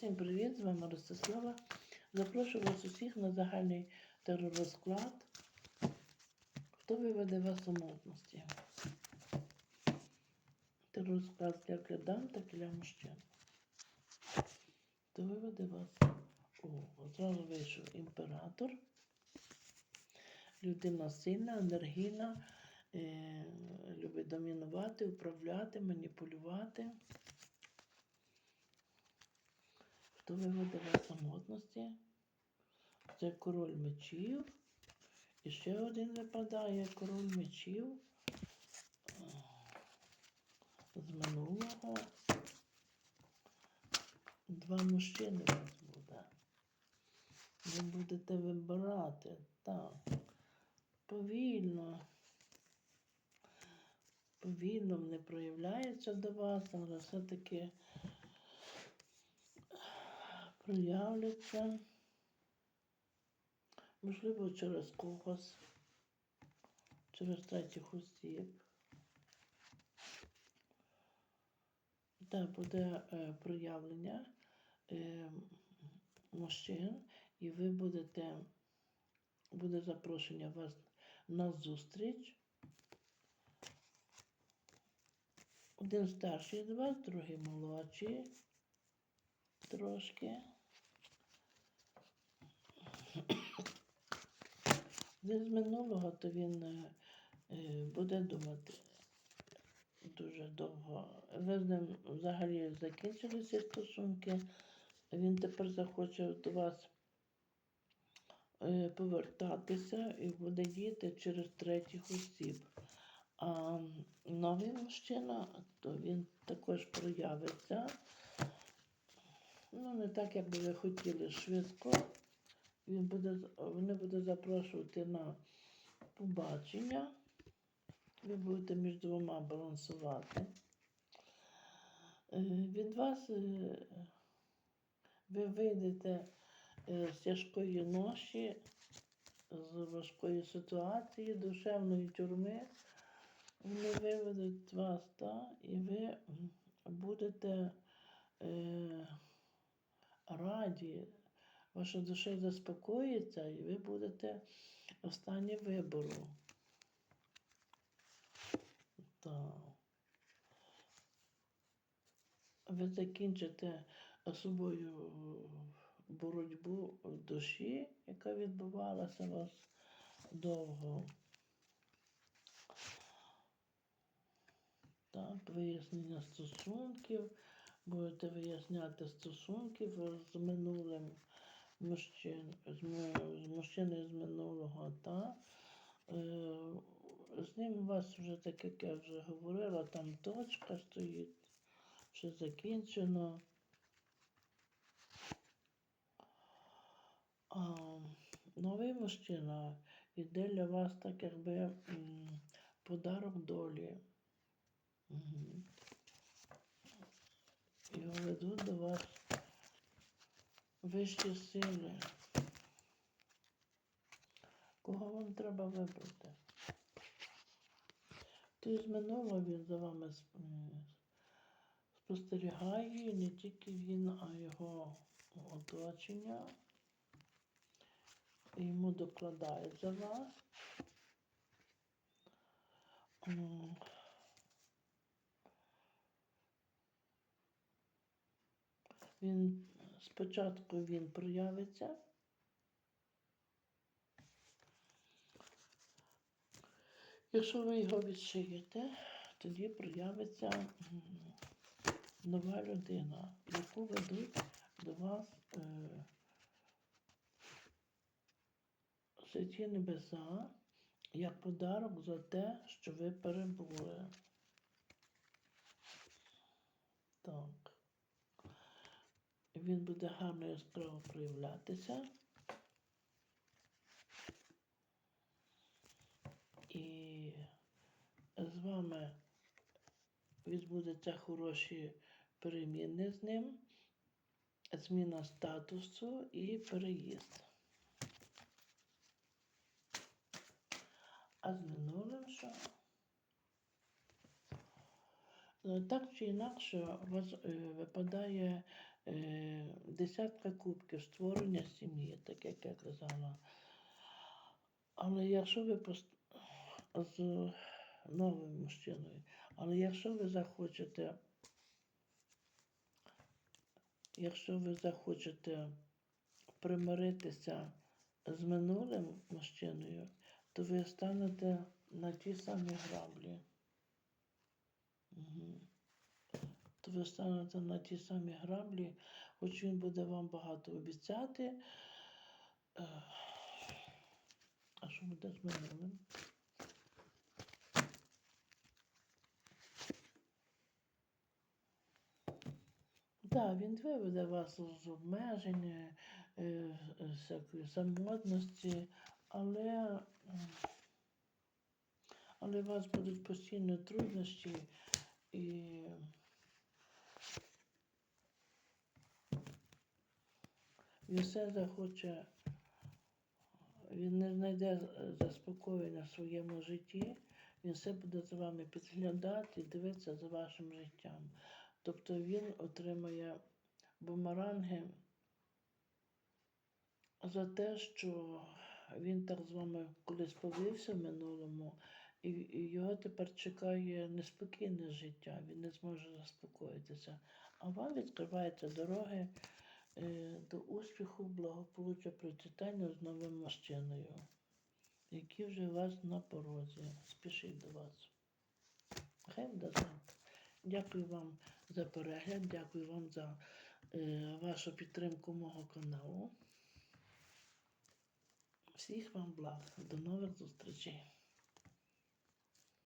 Всім привіт! З вами Ростислава. Запрошую вас усіх на загальний теророзклад. Хто виведе вас самотності? Теророзклад як для дам, так і для мужчин. Хто виведе вас? О, одразу вийшов імператор. Людина сильна, енергійна, е, любить домінувати, управляти, маніпулювати. Хто виведе самотності? Це король мечів. І ще один випадає король мечів з минулого. Два мужчини у вас буде. Ви будете вибирати. Так. Повільно. Повільно вони проявляються до вас, але все-таки проявляться. Можливо, через когось, через третіх осіб. Так, буде е, проявлення е, мужчин, і ви будете, буде запрошення вас на зустріч. Один старший з вас, другий молодший трошки. Він з минулого, то він е, е, буде думати дуже довго. Ви з ним взагалі закінчилися стосунки. Він тепер захоче до вас е, повертатися і буде діяти через третіх осіб. А новий мужчина, то він також проявиться. Ну, не так, як би ви хотіли швидко. Він буде, вони будуть запрошувати на побачення. Ви будете між двома балансувати. Е, Від вас е, ви вийдете е, з тяжкої ноші, з важкої ситуації, душевної тюрми. Вони виведуть вас, та, і ви будете е, раді, ваша душа заспокоїться, і ви будете в вибору. Так. Ви закінчите собою боротьбу в душі, яка відбувалася у вас довго. Так, вияснення стосунків, будете виясняти стосунки з минулим мужчин, з, мужчини з минулого, та е, з ним у вас вже так, як я вже говорила, там точка стоїть, все закінчено. А, новий мужчина іде для вас так, якби подарок долі. Угу. Його ведуть до вас вищі сили. Кого вам треба вибрати? Той з минулого він за вами сп- спостерігає, не тільки він, а його оточення. Йому докладає за вас. Він спочатку він проявиться. Якщо ви його відшиєте, тоді проявиться нова людина, яку ведуть до вас е, святі небеса як подарок за те, що ви перебули. Так. Він буде гарно яскраво проявлятися. І з вами відбудуться хороші переміни з ним, зміна статусу і переїзд. А з минулим що? Е, Так чи інакше, у вас е, випадає е, десятка кубків створення сім'ї, так як я казала. Але якщо ви пост... з новим мужчиною, але якщо ви захочете, якщо ви захочете примиритися з минулим мужчиною, то ви станете на ті самі граблі. То ви станете на ті самі граблі, хоч він буде вам багато обіцяти. Е, А що буде з минулим? Так, він виведе вас з обмеження, е, е, всякої самотності, але, але вас будуть постійно труднощі і він все захоче, він не знайде заспокоєння в своєму житті, він все буде за вами підглядати і дивитися за вашим життям. Тобто він отримає бумеранги за те, що він так з вами колись повівся в минулому, і, його тепер чекає неспокійне життя, він не зможе заспокоїтися. А вам відкриваються дороги е, до успіху, благополуччя, процвітання з новим мужчиною, який вже у вас на порозі. Спішить до вас. Хай буде. Дякую вам за перегляд, дякую вам за е, вашу підтримку мого каналу. Всіх вам благ. До нових зустрічей.